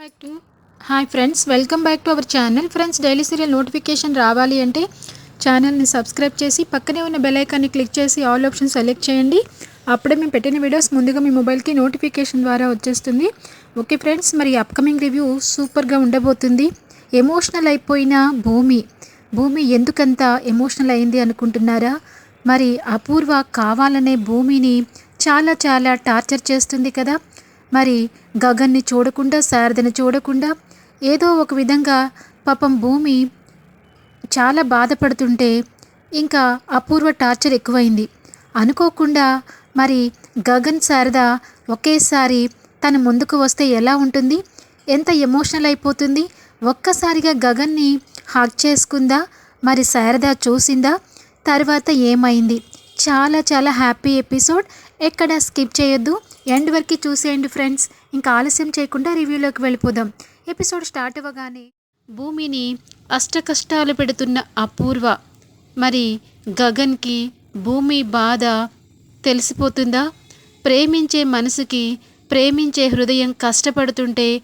Back to hi friends welcome back to our channel friends daily serial notification రావాలి అంటే ఛానల్ని subscribe చేసి పక్కనే ఉన్న బెల్ ఐకాన్ని క్లిక్ చేసి ఆల్ ఆప్షన్ సెలెక్ట్ చేయండి. అప్పుడే మేము పెట్టిన వీడియోస్ ముందుగా మీ మొబైల్కి నోటిఫికేషన్ ద్వారా వచ్చేస్తుంది. ఓకే ఫ్రెండ్స్ మరి అప్కమింగ్ రివ్యూ సూపర్గా ఉండబోతుంది. ఎమోషనల్ అయిపోయిన భూమి. భూమి ఎందుకంత ఎమోషనల్ అయింది అనుకుంటున్నారా? మరి అపూర్వ కావాలనే భూమిని చాలా చాలా టార్చర్ చేస్తుంది కదా. మరి గగన్ని చూడకుండా శారదని చూడకుండా ఏదో ఒక విధంగా పాపం భూమి చాలా బాధపడుతుంటే ఇంకా అపూర్వ టార్చర్ ఎక్కువైంది. అనుకోకుండా మరి గగన్ శారద ఒకేసారి తన ముందుకు వస్తే ఎలా ఉంటుంది? ఎంత ఎమోషనల్ అయిపోతుంది? ఒక్కసారిగా గగన్ని హాక్ చేసుకుందా? మరి శారద చూసిందా? తర్వాత ఏమైంది? చాలా చాలా హ్యాపీ ఎపిసోడ్. ఎక్కడ స్కిప్ చేయొద్దు. ఎండ్ వరకు చూసేయండి ఫ్రెండ్స్. ఇంకా ఆలస్యం చేయకుండా రివ్యూలోకి వెళ్ళిపోదాం. ఎపిసోడ్ స్టార్ట్ అవ్వగానే భూమిని అష్టకష్టాలు పెడుతున్న అపూర్వ. మరి గగన్కి భూమి బాధ తెలిసిపోతుందా? ప్రేమించే మనసుకి ప్రేమించే హృదయం కష్టపడుతుంటే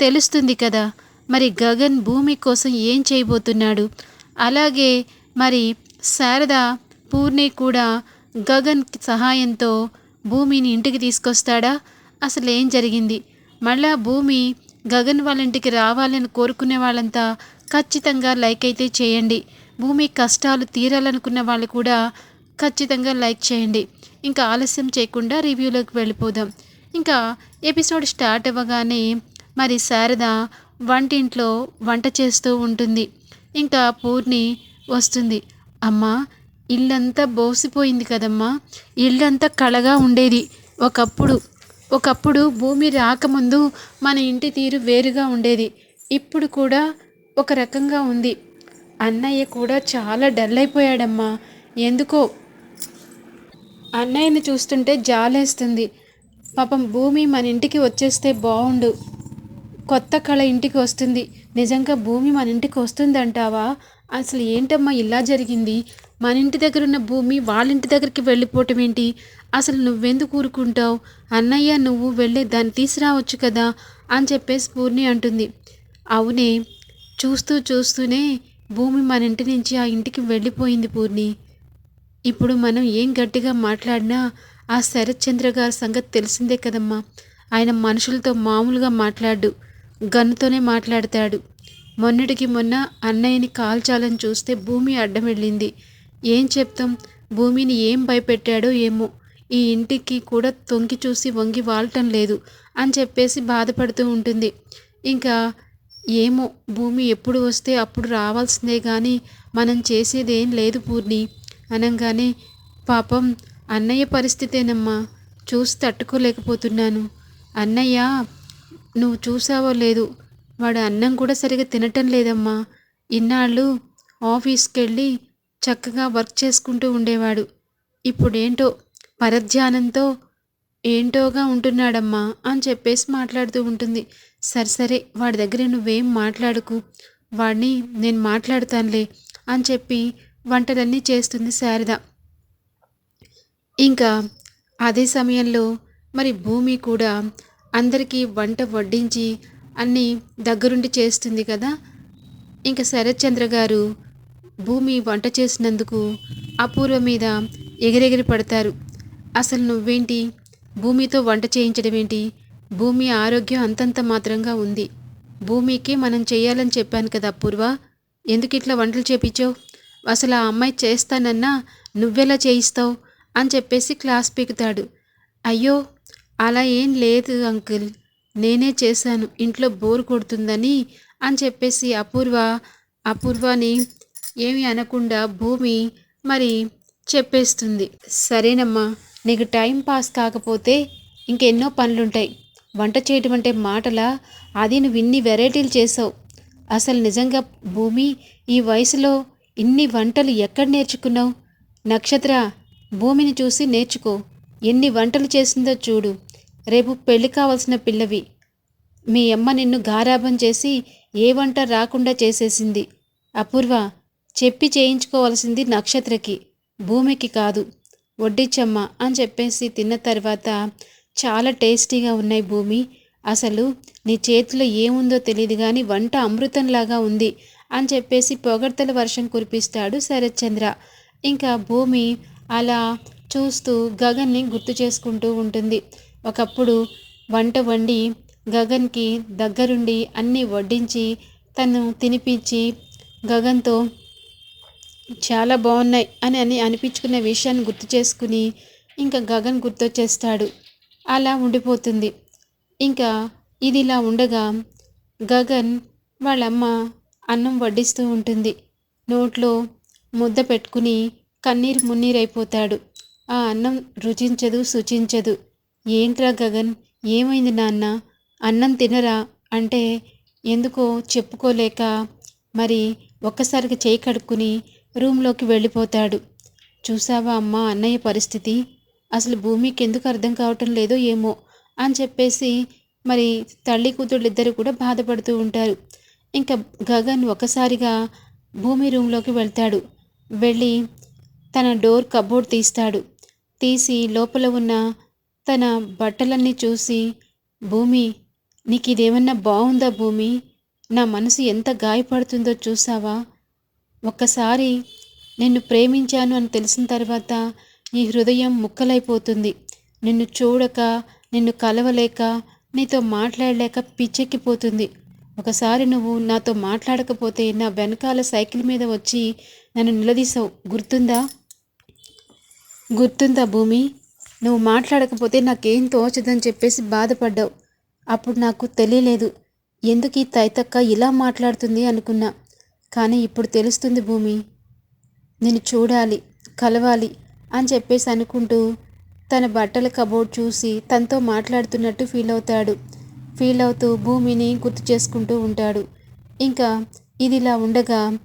తెలుస్తుంది కదా. మరి గగన్ భూమి కోసం ఏం చేయబోతున్నాడు? అలాగే మరి శారద పూర్ణి కూడా గగన్ సహాయంతో భూమిని ఇంటికి తీసుకొస్తాడా? అసలు ఏం జరిగింది? మళ్ళా భూమి గగన్ వాళ్ళ ఇంటికి రావాలని కోరుకునే వాళ్ళంతా ఖచ్చితంగా లైక్ అయితే చేయండి. భూమి కష్టాలు తీరాలనుకున్న వాళ్ళు కూడా ఖచ్చితంగా లైక్ చేయండి. ఇంకా ఆలస్యం చేయకుండా రివ్యూలోకి వెళ్ళిపోదాం. ఇంకా ఎపిసోడ్ స్టార్ట్ అవ్వగానే మరి శారద వంటింట్లో వంట చేస్తూ ఉంటుంది. ఇంకా పూర్ణి వస్తుంది. అమ్మా ఇల్లంతా బోసిపోయింది కదమ్మా. ఇల్లంతా కళగా ఉండేది. ఒకప్పుడు ఒకప్పుడు భూమి రాకముందు మన ఇంటి తీరు వేరుగా ఉండేది. ఇప్పుడు కూడా ఒక రకంగా ఉంది. అన్నయ్య కూడా చాలా డల్ అయిపోయాడమ్మా. ఎందుకో? అన్నయ్యని చూస్తుంటే జాలేస్తుంది. పాపం భూమి మన ఇంటికి వచ్చేస్తే బాగుండు కొత్త కళ ఇంటికి వస్తుంది. నిజంగా భూమి మన ఇంటికి వస్తుందంటావా? అసలు ఏంటమ్మా ఇలా జరిగింది? మన ఇంటి దగ్గర ఉన్న భూమి వాళ్ళ ఇంటి దగ్గరికి వెళ్ళిపోవటం ఏంటి? అసలు నువ్వెందుకు ఊరుకుంటావు? అన్నయ్య నువ్వు వెళ్ళి దాన్ని తీసుకురావచ్చు కదా? అని చెప్పేసి పూర్ణి అంటుంది. అవునే చూస్తూ చూస్తూనే భూమి మన ఇంటి నుంచి ఆ ఇంటికి వెళ్ళిపోయింది పూర్ణి. ఇప్పుడు మనం ఏం గట్టిగా మాట్లాడినా ఆ శరత్చంద్ర గారి సంగతి తెలిసిందే కదమ్మా. ఆయన మనుషులతో మామూలుగా మాట్లాడు. గన్నుతోనే మాట్లాడతాడు. మొన్నటికి మొన్న అన్నయ్యని కాల్చాలని చూస్తే భూమి అడ్డం వెళ్ళింది ఏం చెప్తాం? భూమిని ఏం భయపెట్టాడో ఏమో. ఈ ఇంటికి కూడా తొంగి చూసి వంగి వాలటం లేదు అని చెప్పేసి బాధపడుతూ ఉంటుంది. ఇంకా ఏమో భూమి ఎప్పుడు వస్తే అప్పుడు రావాల్సిందే కానీ మనం చేసేదేం లేదు పూర్ణి. అనగానే పాపం అన్నయ్య పరిస్థితేనమ్మా. చూసి తట్టుకోలేకపోతున్నాను. అన్నయ్య నువ్వు చూసావో లేదు. వాడు అన్నం కూడా సరిగా తినటం లేదమ్మా. ఇన్నాళ్ళు ఆఫీస్కి వెళ్ళి చక్కగా వర్క్ చేసుకుంటూ ఉండేవాడు. ఇప్పుడేంటో పరధ్యానంతో ఏంటోగా ఉంటున్నాడమ్మా అని చెప్పేసి మాట్లాడుతూ ఉంటుంది. సరే సరే వాడి దగ్గర నువ్వేం మాట్లాడుకు. వాడిని నేను మాట్లాడతానులే అని చెప్పి వంటలన్నీ చేస్తుంది శారద. ఇంకా అదే సమయంలో మరి భూమి కూడా అందరికీ వంట వడ్డించి అన్నీ దగ్గరుండి చేస్తుంది కదా. ఇంకా శరత్చంద్ర గారు భూమి వంట చేసినందుకు అపూర్వ మీద ఎగిరెగిరి పడతారు. అసలు నువ్వేంటి? భూమితో వంట చేయించడం ఏంటి? భూమి ఆరోగ్యం అంతంత మాత్రంగా ఉంది. భూమికి మనం చేయాలని చెప్పాను కదా అపూర్వ. ఎందుకు ఇట్లా వంటలు చేపించావు? అసలు ఆ అమ్మాయి చేస్తానన్నా నువ్వెలా చేయిస్తావు? అని చెప్పేసి క్లాస్ పీకుతాడు. అయ్యో అలా ఏం లేదు అంకుల్. నేనే చేశాను. ఇంట్లో బోర్ కొడుతుందని అని చెప్పేసి అపూర్వ అపూర్వని ఏమి అనకుండా భూమి మరి చెప్పేస్తుంది. సరేనమ్మా నీకు టైం పాస్ కాకపోతే ఇంకెన్నో పనులుంటాయి. వంట చేయటం అంటే మాటలా? అది నువ్వు ఇన్ని వెరైటీలు చేసావు అసలు నిజంగా భూమి ఈ వయసులో ఇన్ని వంటలు ఎక్కడ నేర్చుకున్నావు? నక్షత్ర భూమిని చూసి నేర్చుకో. ఎన్ని వంటలు చేసిందో చూడు. రేపు పెళ్ళి కావాల్సిన పిల్లవి. మీ అమ్మ నిన్ను గారాబం చేసి ఏ వంట రాకుండా చేసేసింది. అపూర్వ చెప్పి చేయించుకోవాల్సింది నక్షత్రకి భూమికి కాదు. వడ్డిచ్చమ్మ అని చెప్పేసి తిన్న తర్వాత చాలా టేస్టీగా ఉన్నాయి భూమి. అసలు నీ చేతిలో ఏముందో తెలియదు కానీ వంట అమృతంలాగా ఉంది అని చెప్పేసి పొగడ్తల వర్షం కురిపిస్తాడు శరత్చంద్ర. ఇంకా భూమి అలా చూస్తూ గగన్ని గుర్తు చేసుకుంటూ ఉంటుంది. ఒకప్పుడు వంట వండి గగన్కి దగ్గరుండి అన్నీ వడ్డించి తను తినిపించి గగన్తో చాలా బాగున్నాయి అని అని అనిపించుకునే విషయాన్ని గుర్తు చేసుకుని ఇంకా గగన్ గుర్తొచ్చేస్తాడు. అలా ఉండిపోతుంది. ఇంకా ఇది ఇలా ఉండగా గగన్ వాళ్ళమ్మ అన్నం వడ్డిస్తూ ఉంటుంది. నోట్లో ముద్ద పెట్టుకుని కన్నీరు మున్నీరైపోతాడు. ఆ అన్నం రుచించదు శుచించదు. ఏంట్రా గగన్? ఏమైంది నాన్న? అన్నం తినరా? అంటే ఎందుకో చెప్పుకోలేక మరి ఒక్కసారిగా చేయి కడుక్కుని రూమ్లోకి వెళ్ళిపోతాడు. చూసావా అమ్మ అన్నయ్య పరిస్థితి? అసలు భూమికి ఎందుకు అర్థం కావటం లేదో ఏమో అని చెప్పేసి మరి తల్లి కూతుళ్ళు ఇద్దరు కూడా బాధపడుతూ ఉంటారు. ఇంకా గగన్ ఒకసారిగా భూమి రూమ్లోకి వెళ్తాడు. వెళ్ళి తన డోర్ కబోర్డ్ తీస్తాడు. తీసి లోపల ఉన్న తన బట్టలన్నీ చూసి భూమి నీకు ఇదేమన్నా బాగుందా భూమి? నా మనసు ఎంత గాయపడుతుందో చూసావా? ఒక్కసారి నిన్ను ప్రేమించాను అని తెలిసిన తర్వాత నీ హృదయం ముక్కలైపోతుంది. నిన్ను చూడక నిన్ను కలవలేక నీతో మాట్లాడలేక పిచ్చెక్కిపోతుంది. ఒకసారి నువ్వు నాతో మాట్లాడకపోతే నా వెనకాల సైకిల్ మీద వచ్చి నన్ను నిలదీసావు. గుర్తుందా? గుర్తుందా భూమి? నువ్వు మాట్లాడకపోతే నాకేం తోచదని చెప్పేసి బాధపడ్డావు. అప్పుడు నాకు తెలియలేదు. ఎందుకు ఈ తైతక్క ఇలా మాట్లాడుతుంది అనుకున్నా. కానీ ఇప్పుడు తెలుస్తుంది భూమి. నేను చూడాలి కలవాలి అని చెప్పేసి అనుకుంటూ తన బట్టల కబోర్డ్ చూసి తనతో మాట్లాడుతున్నట్టు ఫీల్ అవుతాడు. ఫీల్ అవుతూ భూమిని గుర్తు చేసుకుంటూ ఉంటాడు. ఇంకా ఇదిలా ఉండగా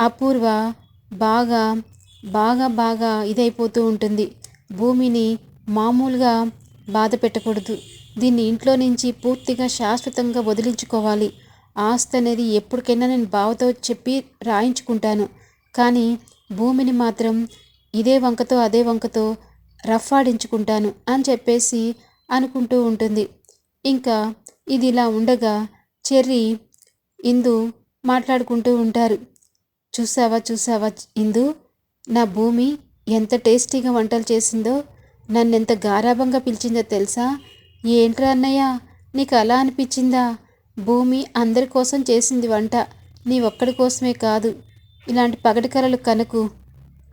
అపూర్వ బాగా బాగా బాగా ఇదైపోతూ ఉంటుంది. భూమిని మామూలుగా బాధ పెట్టకూడదు. దీన్ని ఇంట్లో నుంచి పూర్తిగా శాశ్వతంగా వదిలించుకోవాలి. ఆస్తి అనేది ఎప్పటికైనా నేను బావతో చెప్పి రాయించుకుంటాను. కానీ భూమిని మాత్రం ఇదే వంకతో అదే వంకతో రఫ్ ఆడించుకుంటాను అని చెప్పేసి అనుకుంటూ ఉంటుంది. ఇంకా ఇది ఇలా ఉండగా చెర్రీ ఇందు మాట్లాడుకుంటూ ఉంటారు. చూసావా చూసావా ఇందు? నా భూమి ఎంత టేస్టీగా వంటలు చేసిందో నన్ను ఎంత గారాభంగా పిలిచిందో తెలుసా? ఏంట్రా అన్నయ్య? నీకు అలా అనిపించిందా? భూమి అందరి కోసం చేసింది వంట. నీ ఒక్కడి కోసమే కాదు. ఇలాంటి పగటి కలలు కనుకు.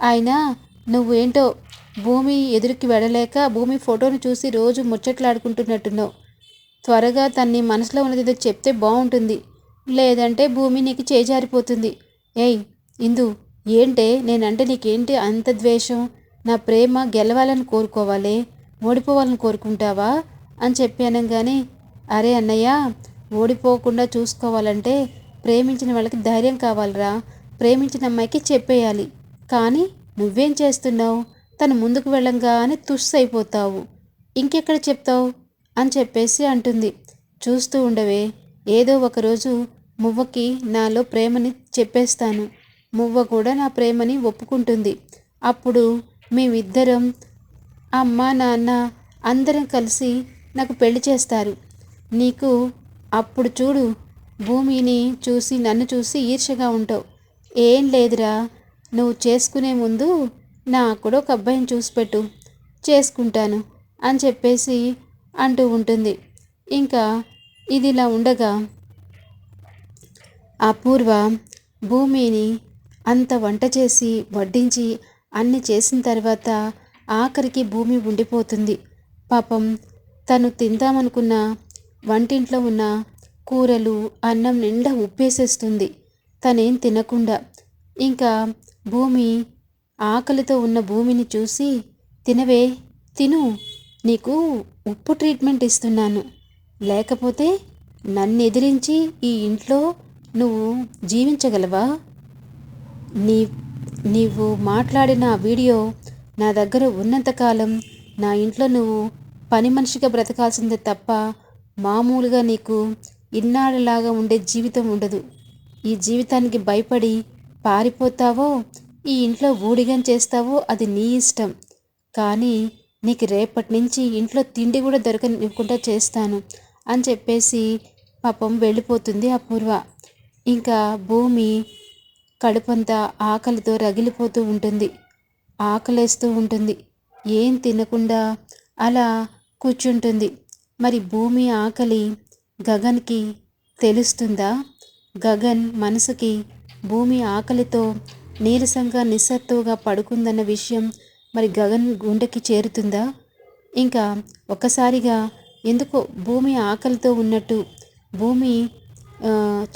అయినా నువ్వేంటో భూమి ఎదురుకి వెళ్ళలేక భూమి ఫోటోను చూసి రోజు ముచ్చట్లాడుకుంటున్నట్టున్నావు. త్వరగా తన్ని మనసులో ఉన్నది చెప్తే బాగుంటుంది లేదంటే భూమి నీకు చేజారిపోతుంది. ఏయ్ ఇందు ఏంటే? నేనంటే నీకేంటి అంత ద్వేషం? నా ప్రేమ గెలవాలని కోరుకోవాలి ఓడిపోవాలని కోరుకుంటావా? అని చెప్పి అనగానే అరే అన్నయ్య ఓడిపోకుండా చూసుకోవాలంటే ప్రేమించిన వాళ్ళకి ధైర్యం కావాలరా. ప్రేమించిన అమ్మాయికి చెప్పేయాలి. కానీ నువ్వేం చేస్తున్నావు? తను ముందుకు వెళ్ళంగానే తుష్ అయిపోతావు. ఇంకెక్కడ చెప్తావు? అని చెప్పేసి అంటుంది. చూస్తూ ఉండవే ఏదో ఒకరోజు మువ్వకి నాలో ప్రేమని చెప్పేస్తాను. మువ్వ కూడా నా ప్రేమని ఒప్పుకుంటుంది. అప్పుడు మేమిద్దరం అమ్మ నాన్న అందరం కలిసి నాకు పెళ్ళి చేస్తారు. నీకు అప్పుడు చూడు భూమిని చూసి నన్ను చూసి ఈర్షగా ఉంటావు. ఏం లేదురా నువ్వు చేసుకునే ముందు నాకు కూడా ఒక అబ్బాయిని చూసి పెట్టు. చేసుకుంటాను అని చెప్పేసి అంటూ ఉంటుంది. ఇంకా ఇది ఇలా ఉండగా అపూర్వ భూమిని అంత వంట చేసి వడ్డించి అన్ని చేసిన తర్వాత ఆఖరికి భూమి ఉండిపోతుంది. పాపం తను తిందామనుకున్న వంటింట్లో ఉన్న కూరలు అన్నం నిండా ఉప్పేసేస్తుంది. తనేం తినకుండా ఇంకా భూమి ఆకలితో ఉన్న భూమిని చూసి తినవే తిను నీకు ఉప్పు ట్రీట్మెంట్ ఇస్తున్నాను. లేకపోతే నన్ను ఎదిరించి ఈ ఇంట్లో నువ్వు జీవించగలవా? నీ నీవు మాట్లాడిన వీడియో నా దగ్గర ఉన్నంతకాలం నా ఇంట్లో నువ్వు పని మనిషిగా బ్రతకాల్సిందే తప్ప మామూలుగా నీకు ఇన్నాళ్ళలాగా ఉండే జీవితం ఉండదు. ఈ జీవితానికి భయపడి పారిపోతావో ఈ ఇంట్లో ఊడిగం చేస్తావో అది నీ ఇష్టం. కానీ నీకు రేపటి నుంచి ఇంట్లో తిండి కూడా దొరకనివ్వకుండా చేస్తాను అని చెప్పేసి పాపం వెళ్ళిపోతుంది అపూర్వ. ఇంకా భూమి కడుపంతా ఆకలితో రగిలిపోతూ ఉంటుంది. ఆకలేస్తూ ఉంటుంది. ఏం తినకుండా అలా కూర్చుంటుంది. మరి భూమి ఆకలి గగన్కి తెలుస్తుందా? గగన్ మనసుకి భూమి ఆకలితో నీరసంగా నిస్సత్తుగా పడుకుందన్న విషయం మరి గగన్ గుండెకి చేరుతుందా? ఇంకా ఒక్కసారిగా ఎందుకో భూమి ఆకలితో ఉన్నట్టు భూమి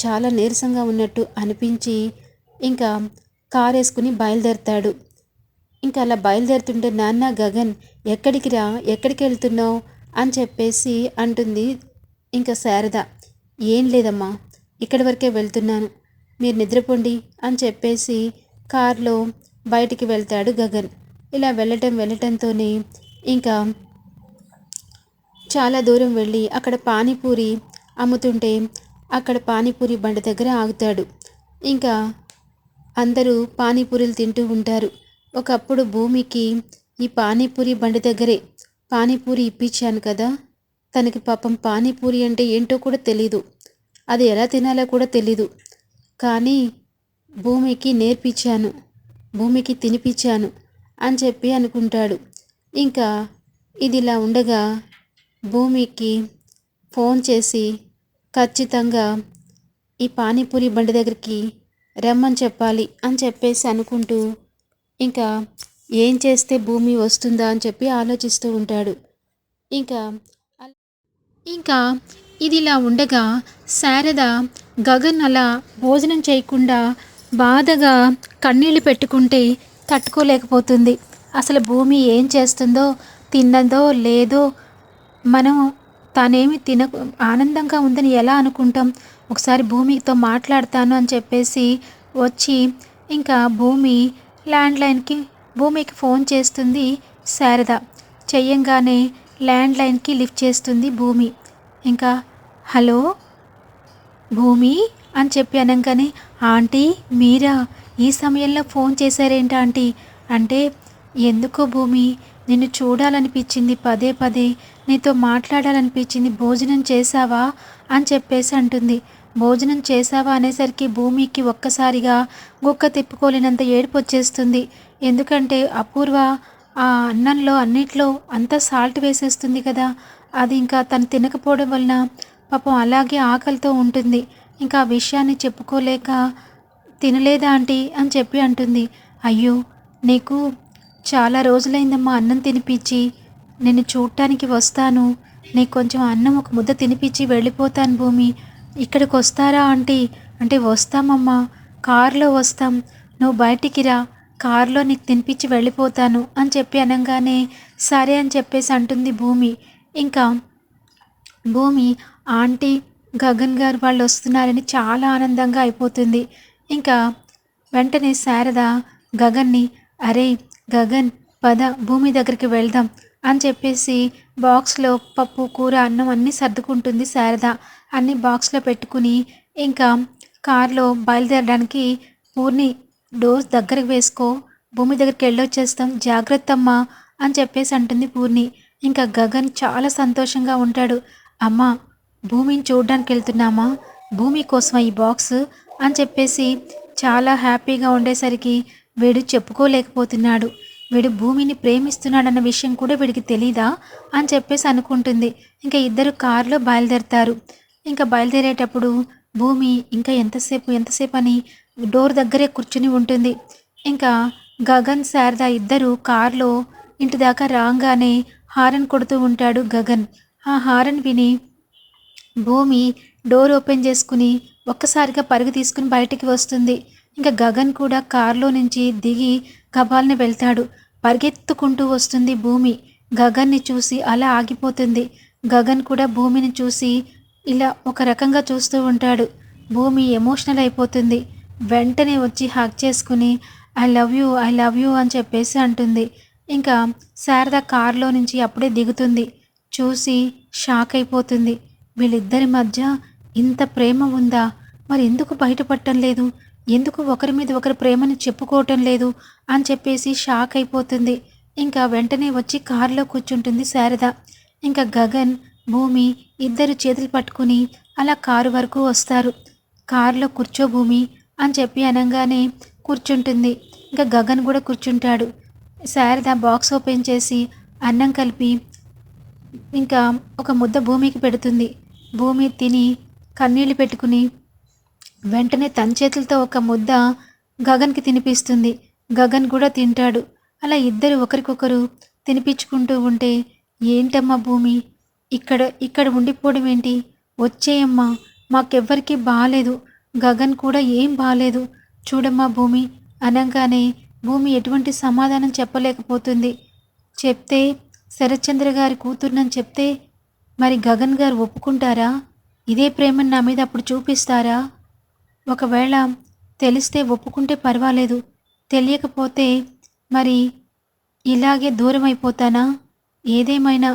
చాలా నీరసంగా ఉన్నట్టు అనిపించి ఇంకా కారు వేసుకుని బయలుదేరతాడు. ఇంకా అలా బయలుదేరుతుంటే నాన్న గగన్ ఎక్కడికి రా? ఎక్కడికి వెళ్తున్నావు? అని చెప్పేసి అంటుంది ఇంకా శారద. ఏం లేదమ్మా ఇక్కడి వరకే వెళ్తున్నాను. మీరు నిద్రపోండి అని చెప్పేసి కారులో బయటికి వెళ్తాడు గగన్. ఇలా వెళ్ళటం వెళ్ళటంతోనే ఇంకా చాలా దూరం వెళ్ళి అక్కడ పానీపూరి అమ్ముతుంటే అక్కడ పానీపూరి బండి దగ్గర ఆగుతాడు. ఇంకా అందరూ పానీపూరీలు తింటూ ఉంటారు. ఒకప్పుడు భూమికి ఈ పానీపూరి బండి దగ్గరే పానీపూరి ఇప్పించాను కదా. తనకి పాపం పానీపూరి అంటే ఏంటో కూడా తెలీదు. అది ఎలా తినాలో కూడా తెలీదు. కానీ భూమికి నేర్పించాను. భూమికి తినిపించాను అని చెప్పి అనుకుంటాడు. ఇంకా ఇది ఇలా ఉండగా భూమికి ఫోన్ చేసి ఖచ్చితంగా ఈ పానీపూరి బండి దగ్గరికి రమ్మని చెప్పాలి అని చెప్పేసి అనుకుంటూ ఇంకా ఏం చేస్తే భూమి వస్తుందా అని చెప్పి ఆలోచిస్తూ ఉంటాడు. ఇంకా ఇంకా ఇదిలా ఉండగా శారద గగన్ అలా భోజనం చేయకుండా బాధగా కన్నీళ్ళు పెట్టుకుంటే తట్టుకోలేకపోతుంది. అసలు భూమి ఏం చేస్తుందో తిన్నదో లేదో మనం తానేమి తిన ఆనందంగా ఉందని ఎలా అనుకుంటాం? ఒకసారి భూమితో మాట్లాడతాను అని చెప్పేసి వచ్చి ఇంకా భూమి ల్యాండ్లైన్కి భూమికి ఫోన్ చేస్తుంది శారద. చెయ్యంగానే ల్యాండ్లైన్కి లిఫ్ట్ చేస్తుంది భూమి. ఇంకా హలో? భూమి? అని చెప్పి అనగానే ఆంటీ మీరా? ఈ సమయంలో ఫోన్ చేశారేంటి ఆంటీ? అంటే ఎందుకో భూమి? నిన్ను చూడాలనిపించింది పదే పదే. నీతో మాట్లాడాలనిపించింది భోజనం చేశావా? అని చెప్పేసి అంటుంది. భోజనం చేశావా అనేసరికి భూమికి ఒక్కసారిగా గుక్క తిప్పుకోలేనంత ఏడుపు వచ్చేస్తుంది. ఎందుకంటే అపూర్వ ఆ అన్నంలో అన్నిట్లో అంతా సాల్ట్ వేసేస్తుంది కదా. అది ఇంకా తను తినకపోవడం వలన పాపం అలాగే ఆకలితో ఉంటుంది. ఇంకా ఆ విషయాన్ని చెప్పుకోలేక తినలేదా ఆంటీ అని చెప్పి అంటుంది. అయ్యో నీకు చాలా రోజులైందమ్మా అన్నం తినిపించి. నేను చూడటానికి వస్తాను. నీకు కొంచెం అన్నం ఒక ముద్ద తినిపించి వెళ్ళిపోతాను భూమి. ఇక్కడికి వస్తారా ఆంటీ? అంటే వస్తామమ్మా. కారులో వస్తాం. నువ్వు బయటికి రా. కారులో నీకు తినిపించి వెళ్ళిపోతాను అని చెప్పి అనగానే సరే అని చెప్పేసి అంటుంది భూమి. ఇంకా భూమి ఆంటీ గగన్ గారు వాళ్ళు వస్తున్నారని చాలా ఆనందంగా అయిపోతుంది. ఇంకా వెంటనే శారద గగన్ని అరే గగన్ పద భూమి దగ్గరికి వెళ్దాం అని చెప్పేసి బాక్స్లో పప్పు కూర అన్నం అన్నీ సర్దుకుంటుంది శారద. అన్ని బాక్స్లో పెట్టుకుని ఇంకా కార్లో బయలుదేరడానికి పూర్ణి డోస్ దగ్గరకు వేసుకో. భూమి దగ్గరికి వెళ్ళొచ్చేస్తాం. జాగ్రత్త అమ్మా అని చెప్పేసి అంటుంది పూర్ణి. ఇంకా గగన్ చాలా సంతోషంగా ఉంటాడు. అమ్మా భూమిని చూడడానికి వెళ్తున్నామా? భూమి కోసం ఈ బాక్స్? అని చెప్పేసి చాలా హ్యాపీగా ఉండేసరికి వీడు చెప్పుకోలేకపోతున్నాడు. వీడు భూమిని ప్రేమిస్తున్నాడన్న విషయం కూడా వీడికి తెలీదా? అని చెప్పేసి అనుకుంటుంది. ఇంకా ఇద్దరు కారులో బయలుదేరతారు. ఇంకా బయలుదేరేటప్పుడు భూమి ఇంకా ఎంతసేపు ఎంతసేపు అని డోర్ దగ్గరే కూర్చుని ఉంటుంది. ఇంకా గగన్ శారద ఇద్దరు కారులో ఇంటి దాకా రాగానే హారన్ కొడుతూ ఉంటాడు గగన్. ఆ హారన్ విని భూమి డోర్ ఓపెన్ చేసుకుని ఒక్కసారిగా పరుగు తీసుకుని బయటికి వస్తుంది. ఇంకా గగన్ కూడా కారులో నుంచి దిగి కబాల్ని వెళ్తాడు. పరిగెత్తుకుంటూ వస్తుంది భూమి. గగన్ని చూసి అలా ఆగిపోతుంది. గగన్ కూడా భూమిని చూసి ఇలా ఒక రకంగా చూస్తూ ఉంటాడు. భూమి ఎమోషనల్ అయిపోతుంది. వెంటనే వచ్చి హక్ చేసుకుని I love you I love you అని చెప్పేసి అంటుంది. ఇంకా శారద కారులో నుంచి అప్పుడే దిగుతుంది. చూసి షాక్ అయిపోతుంది. వీళ్ళిద్దరి మధ్య ఇంత ప్రేమ ఉందా? మరి ఎందుకు బయటపడటం లేదు? ఎందుకు ఒకరి మీద ఒకరి ప్రేమని చెప్పుకోవటం లేదు? అని చెప్పేసి షాక్ అయిపోతుంది. ఇంకా వెంటనే వచ్చి కారులో కూర్చుంటుంది శారద. ఇంకా గగన్ భూమి ఇద్దరు చేతులు పట్టుకుని అలా కారు వరకు వస్తారు. కారులో కూర్చో భూమి అని చెప్పి అనగానే కూర్చుంటుంది. ఇంకా గగన్ కూడా కూర్చుంటాడు. శారద బాక్స్ ఓపెన్ చేసి అన్నం కలిపి ఇంకా ఒక ముద్ద భూమికి పెడుతుంది. భూమి తిని కన్నీళ్ళు పెట్టుకుని వెంటనే తన చేతులతో ఒక ముద్ద గగన్కి తినిపిస్తుంది. గగన్ కూడా తింటాడు. అలా ఇద్దరు ఒకరికొకరు తినిపించుకుంటూ ఉంటే ఏంటమ్మా భూమి? ఇక్కడ ఇక్కడ ఉండిపోవడం ఏంటి? వచ్చేయమ్మా మాకెవ్వరికీ బాగాలేదు గగన్ కూడా ఏం బాగాలేదు చూడమ్మా భూమి అనగానే భూమి ఎటువంటి సమాధానం చెప్పలేకపోతుంది. చెప్తే శరత్చంద్ర గారి కూతురునని చెప్తే మరి గగన్ గారు ఒప్పుకుంటారా? ఇదే ప్రేమను నా మీద అప్పుడు చూపిస్తారా? ఒకవేళ తెలిస్తే ఒప్పుకుంటే పర్వాలేదు. తెలియకపోతే మరి ఇలాగే దూరం అయిపోతానా ఏదేమైనా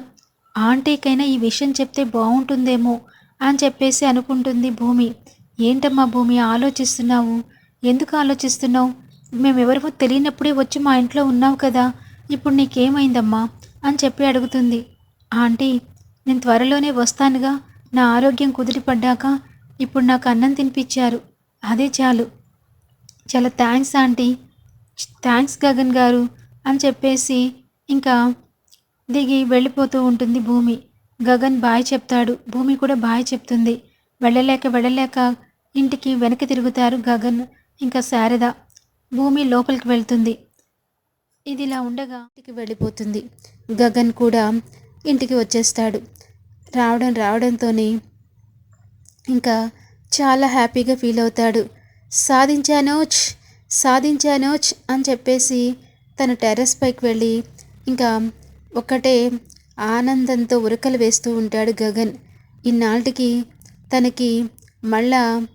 ఆంటీకైనా ఈ విషయం చెప్తే బాగుంటుందేమో అని చెప్పేసి అనుకుంటుంది భూమి. ఏంటమ్మా భూమి ఆలోచిస్తున్నావు? ఎందుకు ఆలోచిస్తున్నావు? మేమెవరివో తెలియనప్పుడే వచ్చి మా ఇంట్లో ఉన్నావు కదా. ఇప్పుడు నీకేమైందమ్మా? అని చెప్పి అడుగుతుంది. ఆంటీ నేను త్వరలోనే వస్తానుగా. నా ఆరోగ్యం కుదిరిపడ్డాక ఇప్పుడు నాకు అన్నం తినిపించారు అదే చాలు. చాలా థ్యాంక్స్ ఆంటీ. థ్యాంక్స్ గగన్ గారు అని చెప్పేసి ఇంకా దిగి వెళ్ళిపోతూ ఉంటుంది భూమి. గగన్ బాయ్ చెప్తాడు. భూమి కూడా బాయ్ చెప్తుంది. వెళ్ళలేక వెళ్ళలేక ఇంటికి వెనక్కి తిరుగుతారు గగన్ ఇంకా శారద. భూమి లోపలికి వెళ్తుంది. ఇది ఇలా ఉండగా ఇంటికి వెళ్ళిపోతుంది. గగన్ కూడా ఇంటికి వచ్చేస్తాడు. రావడం రావడంతో ఇంకా చాలా హ్యాపీగా ఫీల్ అవుతాడు. సాధించానోచ్ సాధించానోచ్ అని చెప్పేసి తన టెర్రస్ పైకి వెళ్ళి ఇంకా ఒకటే ఆనందంతో ఉరకలు వేస్తూ ఉంటాడు గగన్. ఇన్నాళ్ళకి తనకి మళ్ళా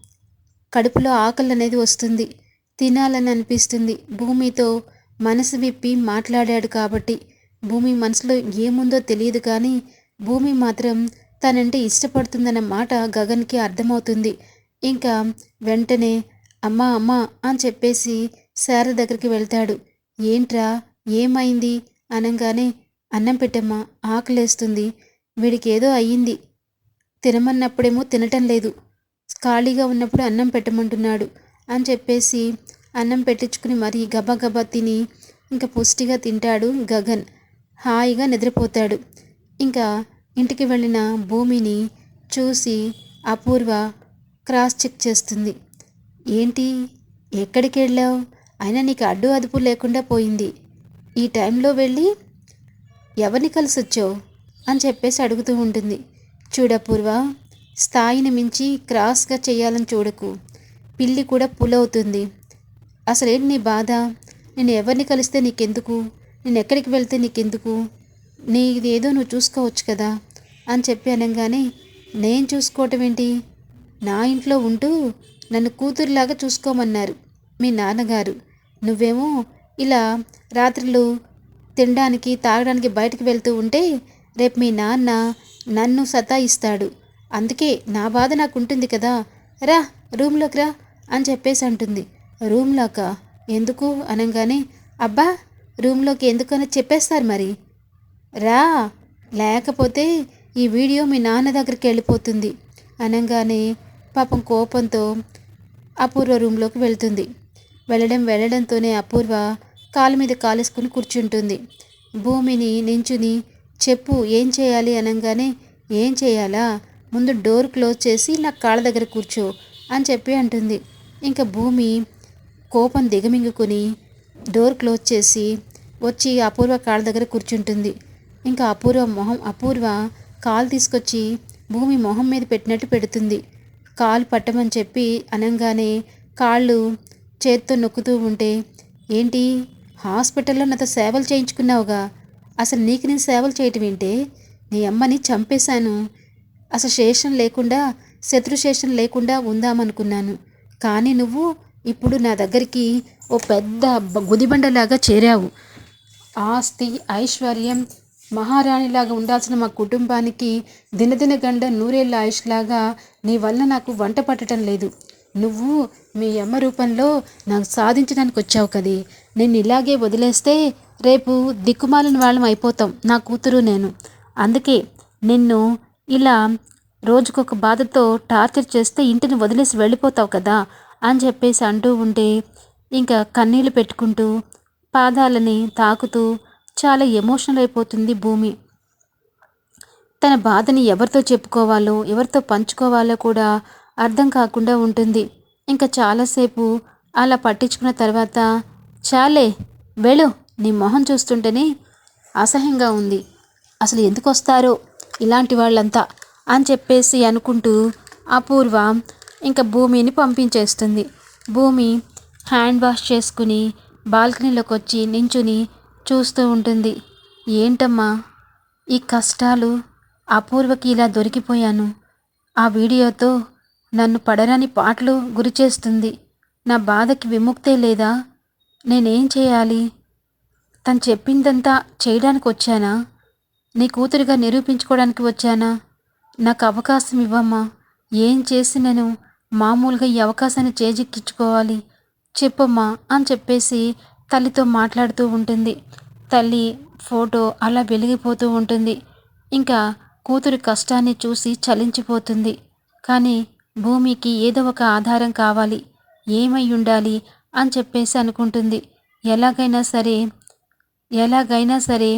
కడుపులో ఆకలి అనేది వస్తుంది. తినాలని అనిపిస్తుంది. భూమితో మనసు విప్పి మాట్లాడాడు కాబట్టి. భూమి మనసులో ఏముందో తెలియదు కానీ భూమి మాత్రం తనంటే ఇష్టపడుతుందన్న మాట గగన్కి అర్థమవుతుంది. ఇంకా వెంటనే అమ్మా అమ్మా అని చెప్పేసి శార దగ్గరికి వెళ్తాడు. ఏంట్రా? ఏమైంది? అనగానే అన్నం పెట్టమ్మా ఆకలేస్తుంది. వీడికి ఏదో అయ్యింది. తినమన్నప్పుడేమో తినటం లేదు. ఖాళీగా ఉన్నప్పుడు అన్నం పెట్టమంటున్నాడు అని చెప్పేసి అన్నం పెట్టించుకుని మరీ గబగబా తిని ఇంకా పుష్టిగా తింటాడు గగన్. హాయిగా నిద్రపోతాడు. ఇంకా ఇంటికి వెళ్ళిన భూమిని చూసి అపూర్వ క్రాస్ చెక్ చేస్తుంది. ఏంటి? ఎక్కడికి వెళ్ళావు అయినా నీకు అడ్డు అదుపు లేకుండా పోయింది. ఈ టైంలో వెళ్ళి ఎవరిని కలిసి వచ్చావు అని చెప్పేసి అడుగుతూ ఉంటుంది. చూడపూర్వ స్థాయిని మించి క్రాస్గా చేయాలని చూడకు. పిల్లి కూడా పులవుతుంది. అసలేంటి నీ బాధ? నేను ఎవరిని కలిస్తే నీకెందుకు? నేను ఎక్కడికి వెళ్తే నీకెందుకు? నీదేదో నువ్వు చూసుకోవచ్చు కదా? అని చెప్పి అనగానే నేను చూసుకోవటం ఏంటి? నా ఇంట్లో ఉంటూ నన్ను కూతురులాగా చూసుకోమన్నారు మీ నాన్నగారు. నువ్వేమో ఇలా రాత్రులు తినడానికి తాగడానికి బయటికి వెళ్తూ ఉంటే రేపు మీ నాన్న నన్ను సతాయిస్తాడు. అందుకే నా బాధ నాకు ఉంటుంది కదా. రా రూమ్లోకి రా అని చెప్పేసి అంటుంది. రూమ్లోక? ఎందుకు? అనగానే అబ్బా రూమ్లోకి ఎందుకని చెప్పేస్తారు మరి? రా లేకపోతే ఈ వీడియో మీ నాన్న దగ్గరికి వెళ్ళిపోతుంది. అనగానే పాపం కోపంతో అపూర్వ రూమ్లోకి వెళ్తుంది. వెళ్ళడం వెళ్ళడంతోనే అపూర్వ కాలు మీద కాలేసుకుని కూర్చుంటుంది. భూమిని నించుని చెప్పు ఏం చేయాలి అనగానే ఏం చేయాలా? ముందు డోర్ క్లోజ్ చేసి నా కాళ్ళ దగ్గర కూర్చో అని చెప్పి అంటుంది. ఇంకా భూమి కోపం దిగమింగుకొని డోర్ క్లోజ్ చేసి వచ్చి అపూర్వ కాళ్ళ దగ్గర కూర్చుంటుంది. ఇంకా అపూర్వ మొహం అపూర్వ కాలు తీసుకొచ్చి భూమి మొహం మీద పెట్టినట్టు పెడుతుంది. కాలు పట్టమని చెప్పి అనగానే కాళ్ళు చేత్తో నొక్కుతూ ఉంటే ఏంటి? హాస్పిటల్లో నాతో సేవలు చేయించుకున్నావుగా. అసలు నీకు నేను సేవలు చేయటం ఏంటే? నీ అమ్మని చంపేశాను. అసలు శేషం లేకుండా శత్రుశేషం లేకుండా ఉందామనుకున్నాను. కానీ నువ్వు ఇప్పుడు నా దగ్గరికి ఓ పెద్ద గుదిబండలాగా చేరావు. ఆస్తి ఐశ్వర్యం మహారాణిలాగా ఉండాల్సిన మా కుటుంబానికి దినదిన గండ నూరేళ్ళ ఆయుష్లాగా నీ వల్ల నాకు వంట పట్టడం లేదు. నువ్వు మీ అమ్మ రూపంలో నాకు సాధించడానికి వచ్చావు కదీ. నేను ఇలాగే వదిలేస్తే రేపు దిక్కుమాలిన వాళ్ళం అయిపోతాం. నా కూతురు నేను. అందుకే నిన్ను ఇలా రోజుకొక బాధతో టార్చర్ చేస్తే ఇంటిని వదిలేసి వెళ్ళిపోతావు కదా అని చెప్పేసి అంటూ ఉంటే ఇంకా కన్నీళ్ళు పెట్టుకుంటూ పాదాలని తాకుతూ చాలా ఎమోషనల్ అయిపోతుంది భూమి. తన బాధని ఎవరితో చెప్పుకోవాలో ఎవరితో పంచుకోవాలో కూడా అర్థం కాకుండా ఉంటుంది. ఇంకా చాలాసేపు అలా పట్టించుకున్న తర్వాత చాలే వెళ్ళు నీ మొహం చూస్తుంటేనే అసహ్యంగా ఉంది. అసలు ఎందుకు వస్తారో ఇలాంటి వాళ్ళంతా? అని చెప్పేసి అనుకుంటూ అపూర్వ ఇంకా భూమిని పంపించేస్తుంది. భూమి హ్యాండ్ వాష్ చేసుకుని బాల్కనీలోకి వచ్చి నించుని చూస్తూ ఉంటుంది. ఏంటమ్మా ఈ కష్టాలు? అపూర్వకి ఇలా దొరికిపోయాను. ఆ వీడియోతో నన్ను పడరాని పాటలు గురిచేస్తుంది నా బాధకి విముక్తే లేదా? నేనేం చేయాలి? తను చెప్పిందంతా చేయడానికి వచ్చానా? నీ కూతురిగా నిరూపించుకోవడానికి వచ్చానా? నాకు అవకాశం ఇవ్వమ్మా. ఏం చేసి నేను మామూలుగా ఈ అవకాశాన్ని చేజిక్కించుకోవాలి? చెప్పమ్మా అని చెప్పేసి తల్లితో మాట్లాడుతూ ఉంటుంది. తల్లి ఫోటో అలా వెలిగిపోతూ ఉంటుంది. ఇంకా కూతురి కష్టాన్ని చూసి చలించిపోతుంది. కానీ భూమికి ఏదో ఒక ఆధారం కావాలి. ఏమై ఉండాలి అని చెప్పేసి అనుకుంటుంది. ఎలాగైనా సరే ఎలాగైనా సరే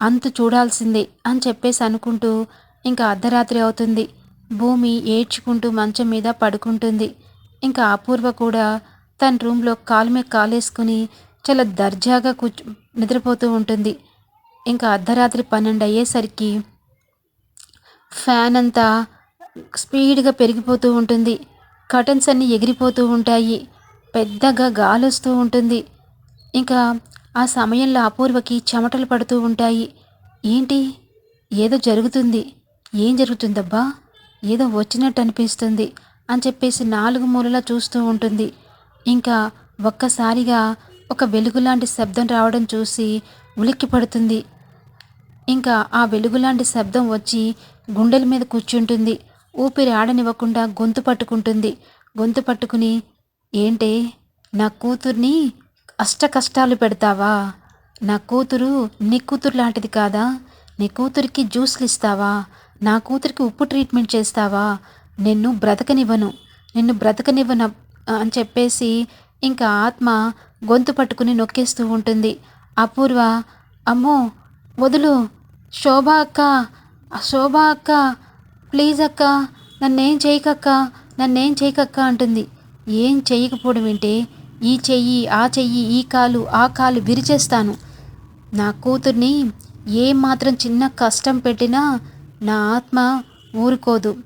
అంతు చూడాల్సిందే అని చెప్పేసి అనుకుంటూ ఇంకా అర్ధరాత్రి అవుతుంది. భూమి ఏడ్చుకుంటూ మంచం మీద పడుకుంటుంది. ఇంకా అపూర్వ కూడా తన రూమ్లో కాలు మీద కాలేసుకుని చాలా దర్జాగా కూర్చు నిద్రపోతూ ఉంటుంది. ఇంకా అర్ధరాత్రి పన్నెండు అయ్యేసరికి ఫ్యాన్ అంతా స్పీడ్గా పెరిగిపోతూ ఉంటుంది. కటన్స్ అన్నీ ఎగిరిపోతూ ఉంటాయి. పెద్దగా గాలి వస్తూ ఉంటుంది. ఇంకా ఆ సమయంలో అపూర్వకి చెమటలు పడుతూ ఉంటాయి. ఏంటి? ఏదో జరుగుతుంది. ఏం జరుగుతుందబ్బా? ఏదో వచ్చినట్టు అనిపిస్తుంది అని చెప్పేసి నాలుగు మూలలా చూస్తూ ఉంటుంది. ఇంకా ఒక్కసారిగా ఒక వెలుగులాంటి శబ్దం రావడం చూసి ఉలిక్కి పడుతుంది. ఇంకా ఆ వెలుగులాంటి శబ్దం వచ్చి గుండెల మీద కూర్చుంటుంది. ఊపిరి ఆడనివ్వకుండా గొంతు పట్టుకుంటుంది. గొంతు పట్టుకుని ఏంటే నా కూతుర్ని అష్ట కష్టాలు పెడతావా? నా కూతురు నీ కూతురు లాంటిది కాదా? నీ కూతురికి జ్యూస్లు ఇస్తావా? నా కూతురికి ఉప్పు ట్రీట్మెంట్ చేస్తావా? నిన్ను బ్రతకనివ్వను. నిన్ను బ్రతకనివ్వను అని చెప్పేసి ఇంకా ఆత్మ గొంతు పట్టుకుని నొక్కేస్తూ ఉంటుంది. అపూర్వ అమ్మో వదులు శోభ అక్క శోభ అక్క ప్లీజ్ అక్క నన్నేం చేయకక్క నన్నేం చేయకక్క అంటుంది. ఏం చేయకపోవడం ఏంటే ఈ చెయ్యి ఆ చెయ్యి ఈ కాలు ఆ కాలు విరిచేస్తాను. నా కూతుర్ని ఏమాత్రం చిన్న కష్టం పెట్టినా నా ఆత్మ ఊరుకోదు.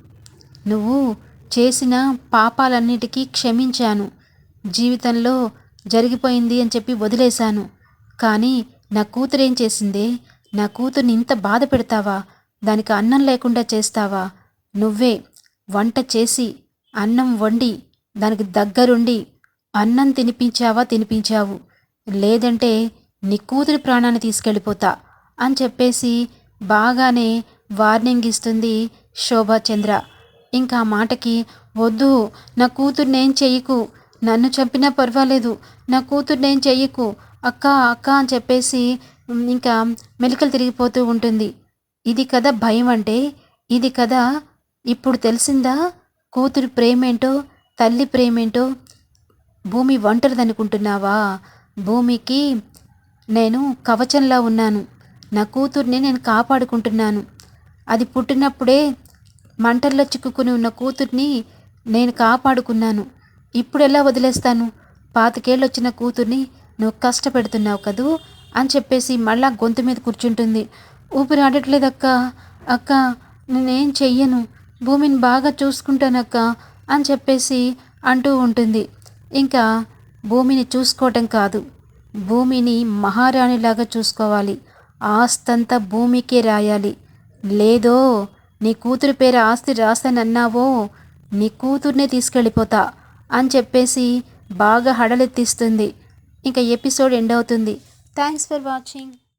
నువ్వు చేసిన పాపాలన్నిటికీ క్షమించాను. జీవితంలో జరిగిపోయింది అని చెప్పి వదిలేశాను. కానీ నా కూతురు ఏం చేసిందే? నా కూతుర్ని ఇంత బాధ పెడతావా? దానికి అన్నం లేకుండా చేస్తావా? నువ్వే వంట చేసి అన్నం వండి దానికి దగ్గరుండి అన్నం తినిపించావా తినిపించావు. లేదంటే నీ కూతురి ప్రాణాన్ని తీసుకెళ్ళిపోతా అని చెప్పేసి బాగానే వార్నింగ్ ఇస్తుంది శోభాచంద్ర ఇంకా మాటకి వద్దు నా కూతుర్నేం చెయ్యకు నన్ను చంపినా పర్వాలేదు నా కూతుర్నేం చెయ్యకు అక్క అక్క అని చెప్పేసి ఇంకా మెలికలు తిరిగిపోతూ ఉంటుంది. ఇది కదా భయం అంటే ఇది కదా ఇప్పుడు తెలిసిందా? కూతురు ప్రేమేంటో? తల్లి ప్రేమేంటో? భూమి ఒంటరిదనుకుంటున్నావా? భూమికి నేను కవచంలా ఉన్నాను. నా కూతుర్ని నేను కాపాడుకుంటున్నాను. అది పుట్టినప్పుడే మంటల్లో చిక్కుకుని ఉన్న కూతుర్ని నేను కాపాడుకున్నాను. ఇప్పుడు ఎలా వదిలేస్తాను? పాతికేళ్ళు వచ్చిన కూతుర్ని నువ్వు కష్టపెడుతున్నావు కదూ? అని చెప్పేసి మళ్ళా గొంతు మీద కూర్చుంటుంది. ఊపిరి ఆడట్లేదు అక్క అక్క నేనేం చెయ్యను? భూమిని బాగా చూసుకుంటానక్క అని చెప్పేసి అంటూ ఉంటుంది. ఇంకా భూమిని చూసుకోవటం కాదు. భూమిని మహారాణిలాగా చూసుకోవాలి. ఆస్తంతా భూమికే రాయాలి. లేదో నీ కూతురు పేరు ఆస్తి రాస్తానన్నావో నీ కూతుర్నే తీసుకెళ్ళిపోతా అని చెప్పేసి బాగా హడలెత్తిస్తుంది. ఇంకా ఎపిసోడ్ ఎండ్ అవుతుంది. Thanks for watching